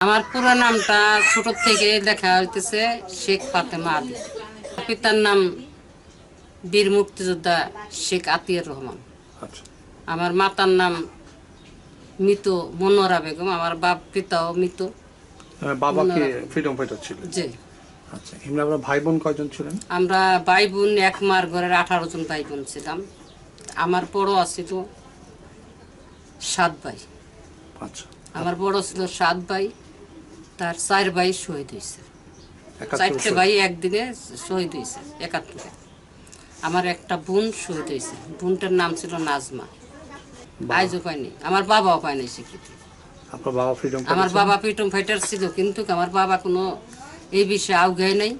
আমার পুরো নামটা ছোট থেকে লেখা হইতেছে শেখ ফাতেমা আলী। পিতার নাম বীর মুক্তিযোদ্ধা শেখ আতিয়ার রহমান। আচ্ছা। আমার মাতার নাম মৃত মনোরা বেগম আমার বাপ পিতাও মৃত। আহ, বাবা কি ফ্রিডম ফাইটার ছিলেন? যে আচ্ছা এমনি আপনার ভাই বোন কয়জন ছিলেন? আমরা ভাই বোন এক মার ঘরের আঠারো জন ভাই বোন ছিলাম। আমার বড় আছিল সাত ভাই। আচ্ছা। আমার বড় ছিল সাত ভাই। তার চার ভাই শহীদ হয়েছে। চারটে। ভাই একদিনে শহীদ হয়েছে একাত্তরে। আমার একটা বোন শহীদ হয়েছে। বোনটার নাম ছিল নাজমা। আইজও পাইনি আমার বাবাও পায়নি স্বীকৃতি আপনার বাবা ফ্রিডম আমার বাবা পিটম ফাইটার ছিল কিন্তু আমার বাবা কোনো এই বিষয়ে আউগায় নাই।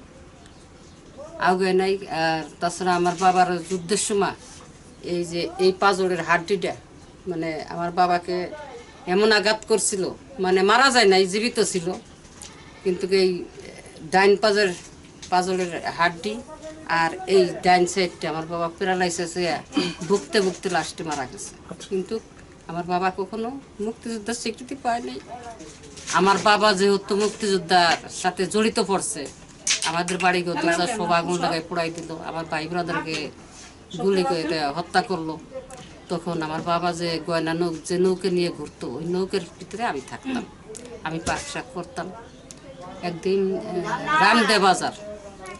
আউগায় নাই আর তাছাড়া আমার বাবার যুদ্ধের সময় এই যে এই পাজরের হাড্ডিটা মানে আমার বাবাকে এমন আঘাত করছিল মানে মারা যায় নাই জীবিত ছিল। কিন্তু এই ডাইন পাজর পাজরের হাড্ডি আর এই ডাইন সাইডটা আমার বাবা প্যারালাইসিস ভুগতে ভুগতে লাস্টে মারা গেছে। কিন্তু আমার বাবা কখনো মুক্তিযোদ্ধার স্বীকৃতি পায়নি আমার বাবা যেহেতু মুক্তিযোদ্ধার সাথে জড়িত পড়ছে আমাদের বাড়ি গত সব আগুন লাগাই পোড়াই দিল আমার ভাই ব্রাদারকে গুলি করে হত্যা করল তখন আমার বাবা যে গয়না নৌক যে নৌকে নিয়ে ঘুরতো ওই নৌকের ভিতরে আমি থাকতাম। আমি পাক শাক করতাম একদিন রামদে বাজার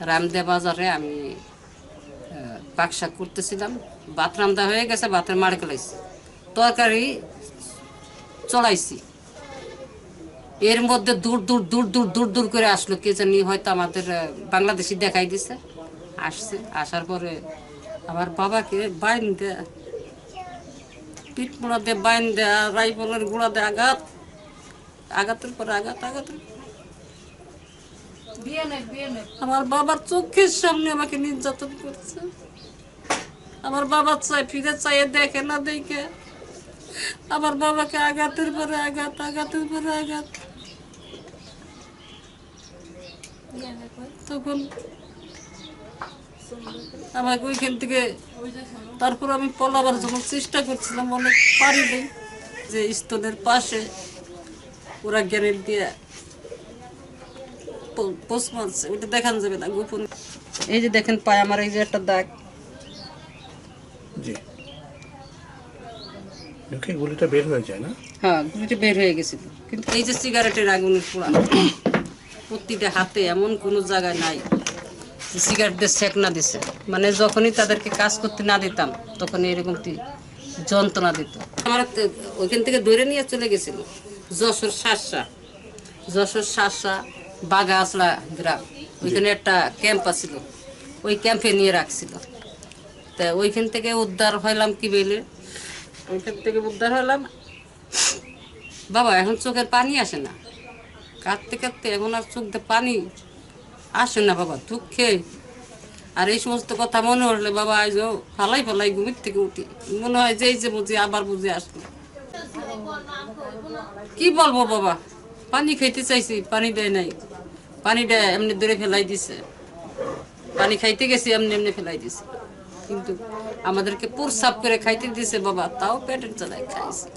রামদে বাজারে আমি পাক করতেছিলাম। ভাত রান্দা হয়ে গেছে, ভাতের মার গেলাইছি। তরকারি চড়াইছি। এর মধ্যে দূর দূর দূর দূর দূর দূর করে আসলো। কে জানি হয়তো আমাদের বাংলাদেশি দেখাই দিছে। আসছে, আসার পরে আমার বাবাকে বাইন দেয়া পিঠ মোড়া দিয়ে বাইন দেয়া রাইফলের গোড়া দিয়ে আঘাত। আঘাতের পরে আঘাত, আঘাতের আমার বাবার চোখের সামনে আমাকে নির্যাতন করছে। আমার বাবা চাই ফিরে চাইয়ে দেখে না দেখে। আমার বাবাকে আঘাতের পরে আঘাত, আঘাতের পরে আঘাত। তখন আমাকে ওইখান থেকে তারপর আমি পলাবার জন্য চেষ্টা করছিলাম, অনেক পারি নাই যে স্তনের পাশে ওরা গ্যানেট দিয়ে পোস্ট মারছে ওটা দেখান যাবে না গোপন। এই যে দেখেন পায় আমার এই যে একটা দাগ। জি। মুখে গুলিটা বের হয়ে যায় না? হ্যাঁ গুলিটা বের হয়ে গেছিল। কিন্তু এই যে সিগারেটের আগুনের পোড়া প্রতিটা হাতে এমন কোনো জায়গায় নাই যে সিগারেট দিয়ে সেক না দিছে। মানে যখনই তাদেরকে কাজ করতে না দিতাম তখন এরকম যন্ত্রণা দিত। আমার ওইখান থেকে ধরে নিয়ে চলে গেছিল যশোর শাসা। যশোর শাসা বাগা আসলা গ্রাম ওইখানে একটা ক্যাম্প আছিল। ওই ক্যাম্পে নিয়ে রাখছিল। তা ওইখান থেকে উদ্ধার হইলাম কি বেলে ওইখান থেকে উদ্ধার হলাম বাবা এখন চোখের পানি আসে না। কাঁদতে কাঁদতে এখন আর চোখ পানি আসে না বাবা দুঃখে। আর এই সমস্ত কথা মনে হলে বাবা আজ ফালাই ফালাই ঘুমির থেকে উঠি। মনে হয় যে এই যে বুঝি আবার বুঝে আসলো। কি বলব বাবা? পানি খেতে চাইছি পানি দেয় নাই। পানিটা এমনি দূরে ফেলাই দিছে। পানি খাইতে গেছি, এমনি এমনি ফেলাই দিছে। কিন্তু আমাদেরকে পুর সাফ করে খাইতে দিছে, বাবা, তাও পেটের চালায় খাইছে।